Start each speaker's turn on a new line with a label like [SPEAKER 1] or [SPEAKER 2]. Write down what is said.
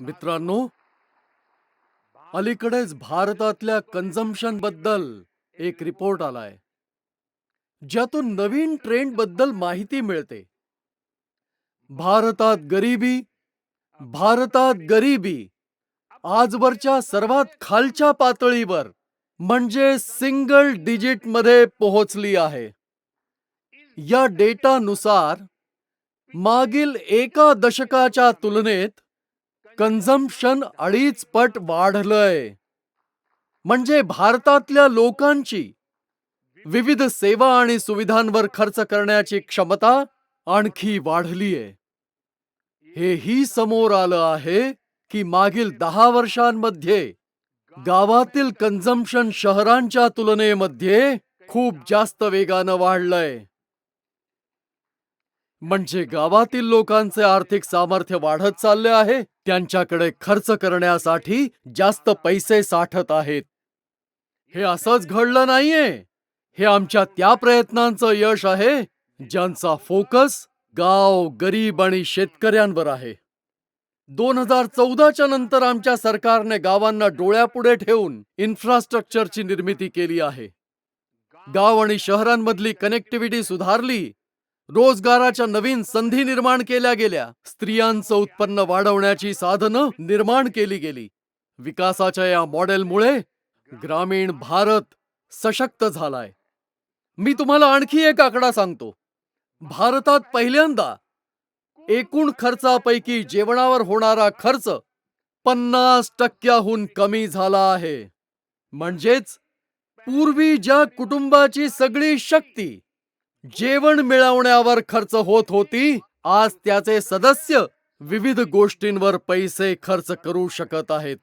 [SPEAKER 1] मित्रांनो अलीकडेच भारतातल्या कन्झम्पशनबद्दल एक रिपोर्ट आलाय ज्यातून नवीन ट्रेंडबद्दल माहिती मिळते. भारतात गरिबी भारतात गरिबी आजवरच्या सर्वात खालच्या पातळीवर म्हणजे सिंगल डिजिटमध्ये पोहोचली आहे. या डेटानुसार मागील एका दशकाच्या तुलनेत कन्झम्पशन अडीच पट वाढलंय. म्हणजे भारतातल्या लोकांची विविध सेवा आणि सुविधांवर खर्च करण्याची क्षमता आणखी वाढलीय. हेही समोर आलं आहे की मागील दहा वर्षांमध्ये गावातील कन्झम्पशन शहरांच्या तुलनेमध्ये खूप जास्त वेगानं वाढलंय. म्हणजे गावातील लोकांचे आर्थिक सामर्थ्य वाढत चालले आहे त्यांच्याकडे खर्च करण्यासाठी जास्त पैसे साठत आहेत. हे असंच घडलं नाहीये. हे आमच्या त्या प्रयत्नांचं यश आहे ज्यांचा फोकस गाव गरीब आणि शेतकऱ्यांवर आहे. दोन हजार चौदाच्या नंतर आमच्या सरकारने गावांना डोळ्यापुढे ठेवून इन्फ्रास्ट्रक्चरची निर्मिती केली आहे. गाव आणि शहरांमधली कनेक्टिव्हिटी सुधारली रोजगाराच्या नवीन संधी निर्माण केल्या गेल्या. स्त्रियांचं उत्पन्न वाढवण्याची साधनं निर्माण केली गेली. विकासाच्या या मॉडेलमुळे ग्रामीण भारत सशक्त झालाय. मी तुम्हाला आणखी एक आकडा सांगतो. भारतात पहिल्यांदा एकूण खर्चापैकी जेवणावर होणारा खर्च पन्नास टक्क्याहून कमी झाला आहे. म्हणजेच पूर्वी ज्या कुटुंबाची सगळी शक्ती जेवण मिळवण्यावर खर्च होत होती आज त्याचे सदस्य विविध गोष्टींवर पैसे खर्च करू शकत आहेत.